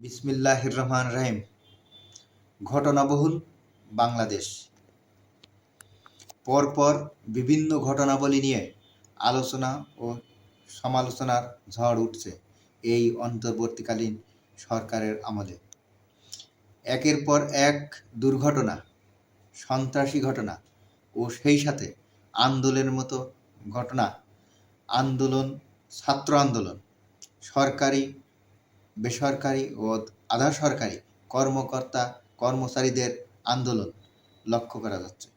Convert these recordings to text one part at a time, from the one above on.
বিসমিল্লাহির রহমান রাহিম ঘটনাবহুল বাংলাদেশ। পরপর বিভিন্ন ঘটনাবলী নিয়ে আলোচনা ও সমালোচনার ঝড় উঠছে এই অন্তর্বর্তীকালীন সরকারের আমলে। একের পর এক দুর্ঘটনা, সন্ত্রাসী ঘটনা ও সেই সাথে আন্দোলনের মতো ঘটনা, আন্দোলন, ছাত্র আন্দোলন, সরকারি বেসরকারি ও আধা সরকারি কর্মকর্তা, কর্মচারীদের আন্দোলন লক্ষ্য করা যাচ্ছে।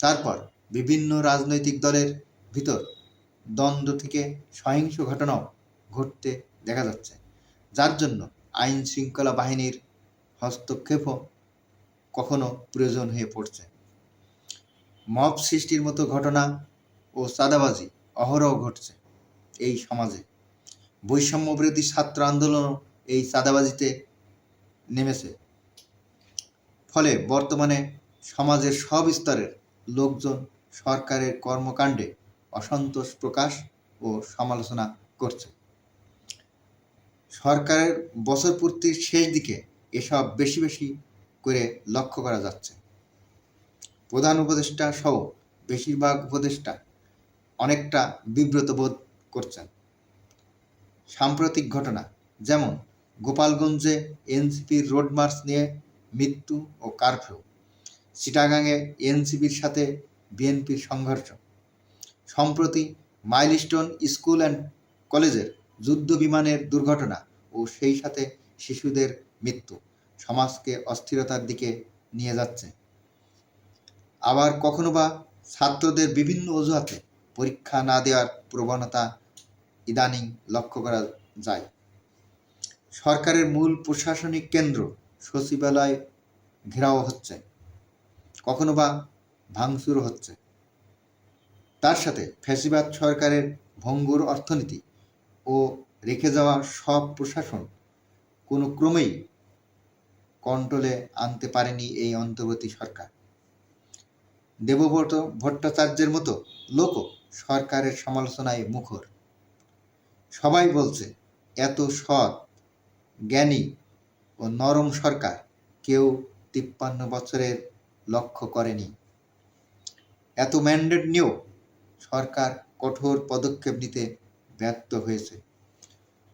তারপর বিভিন্ন রাজনৈতিক দলের ভিতর দ্বন্দ্ব থেকে সহিংস ঘটনাও ঘটতে দেখা যাচ্ছে, যার জন্য আইন শৃঙ্খলা বাহিনীর হস্তক্ষেপও কখনো প্রয়োজন হয়ে পড়ছে। মব সৃষ্টির মতো ঘটনা ও চাঁদাবাজি, অহরহ ঘটছে এই সমাজে। বৈষম্য বিরোধী ছাত্র আন্দোলনও এই চাঁদাবাজিতে নেমেছে। ফলে বর্তমানে সমাজের সব স্তরের লোকজন সরকারের কর্মকাণ্ডে অসন্তোষ প্রকাশ ও সমালোচনা করছে। সরকারের বছর পূর্তির শেষ দিকে এসব বেশি বেশি করে লক্ষ্য করা যাচ্ছে। প্রধান উপদেষ্টা সহ বেশিরভাগ উপদেষ্টা অনেকটা বিব্রত বোধ করছেন। সাম্প্রতিক ঘটনা, যেমন গোপালগঞ্জে এনসিপির রোড মার্চ নিয়ে মৃত্যু ও কারফিউ চিটাগাংয়ে এনসিপির সাথে বিএনপির সংঘর্ষ, সম্প্রতি মাইলস্টোন স্কুল অ্যান্ড কলেজের যুদ্ধ বিমানের দুর্ঘটনা ও সেই সাথে শিশুদের মৃত্যু সমাজকে অস্থিরতার দিকে নিয়ে যাচ্ছে। আবার কখনো বা ছাত্রদের বিভিন্ন অজুহাতে পরীক্ষা না দেওয়ার প্রবণতা ইদানিং লক্ষ্য করা যায়। সরকারের মূল প্রশাসনিক কেন্দ্র সচিবালয় ঘেরাও হচ্ছে, কখনো বা ভাঙচুর হচ্ছে। তার সাথে ফ্যাসিবাদ সরকারের ভঙ্গুর অর্থনীতি ও রেখে যাওয়া সব প্রশাসন কোনো ক্রমেই কন্ট্রোলে আনতে পারেনি এই অন্তর্বর্তী সরকার। দেবব্রত ভট্টাচার্যের মতো লোকও সরকারের সমালোচনায় মুখর। সবাই বলছে, এত সৎ, জ্ঞানী ও নরম সরকার কেউ তিপ্পান্ন বছরের লক্ষ্য করেনি। এত ম্যান্ডেট নিয়েও সরকার কঠোর পদক্ষেপ নিতে ব্যর্থ হয়েছে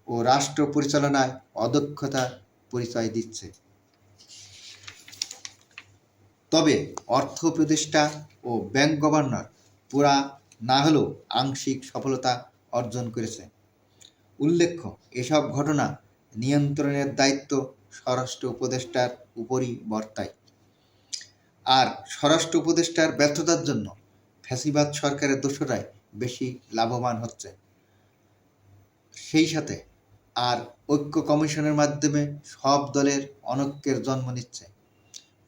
ও রাষ্ট্র পরিচালনায় অদক্ষতা পরিচয় দিচ্ছে। তবে অর্থ উপদেষ্টা ও ব্যাংক গভর্নর পুরা না হলেও আংশিক সফলতা অর্জন করেছে। উল্লেখ্য, এসব ঘটনা নিয়ন্ত্রণের দায়িত্ব স্বরাষ্ট্র উপদেষ্টার উপরই বর্তায়। আর স্বরাষ্ট্র উপদেষ্টার ব্যর্থতার জন্য ফ্যাসিবাদ সরকারের দোষরাই বেশি লাভবান হচ্ছে। সেই সাথে আর ঐক্য কমিশনের মাধ্যমে সব দলের অনৈক্যের জন্ম নিচ্ছে।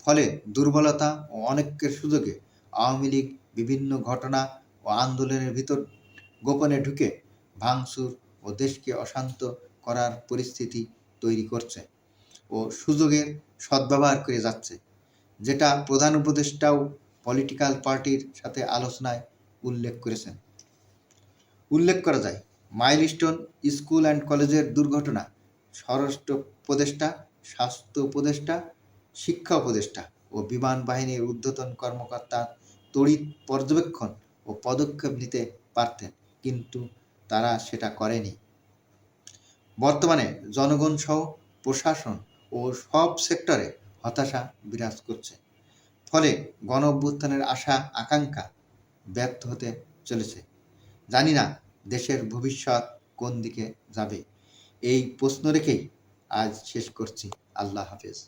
ফলে দুর্বলতা ও অনৈক্যের সুযোগে আওয়ামী লীগ বিভিন্ন ঘটনা ও আন্দোলনের ভিতর গোপনে ঢুকে ভাঙচুর ও দেশকে অশান্ত করার পরিস্থিতি তৈরি করছে ও সুযোগের সদ্ব্যবহার করে যাচ্ছে, যেটা প্রধান উপদেষ্টাও পলিটিক্যাল পার্টির সাথে আলোচনায় উল্লেখ করেছেন। উল্লেখ করা যায় মাইলস্টোন স্কুল অ্যান্ড কলেজের দুর্ঘটনা, স্বরাষ্ট্র উপদেষ্টা, স্বাস্থ্য উপদেষ্টা, শিক্ষা উপদেষ্টা ও বিমান বাহিনীর ঊর্ধ্বতন কর্মকর্তার তড়িৎ পর্যবেক্ষণ ও পদক্ষেপ নিতে পারতেন, কিন্তু তারা সেটা করেনি। বর্তমানে জনগণ সহ প্রশাসন ও সব সেক্টরে হতাশা বিরাজ করছে। ফলে গণ অভ্যুত্থানের আশা, আকাঙ্ক্ষা ব্যর্থ হতে চলেছে। জানি না দেশের ভবিষ্যৎ কোন দিকে যাবে। এই প্রশ্ন রেখেই আজ শেষ করছি। আল্লাহ হাফেজ।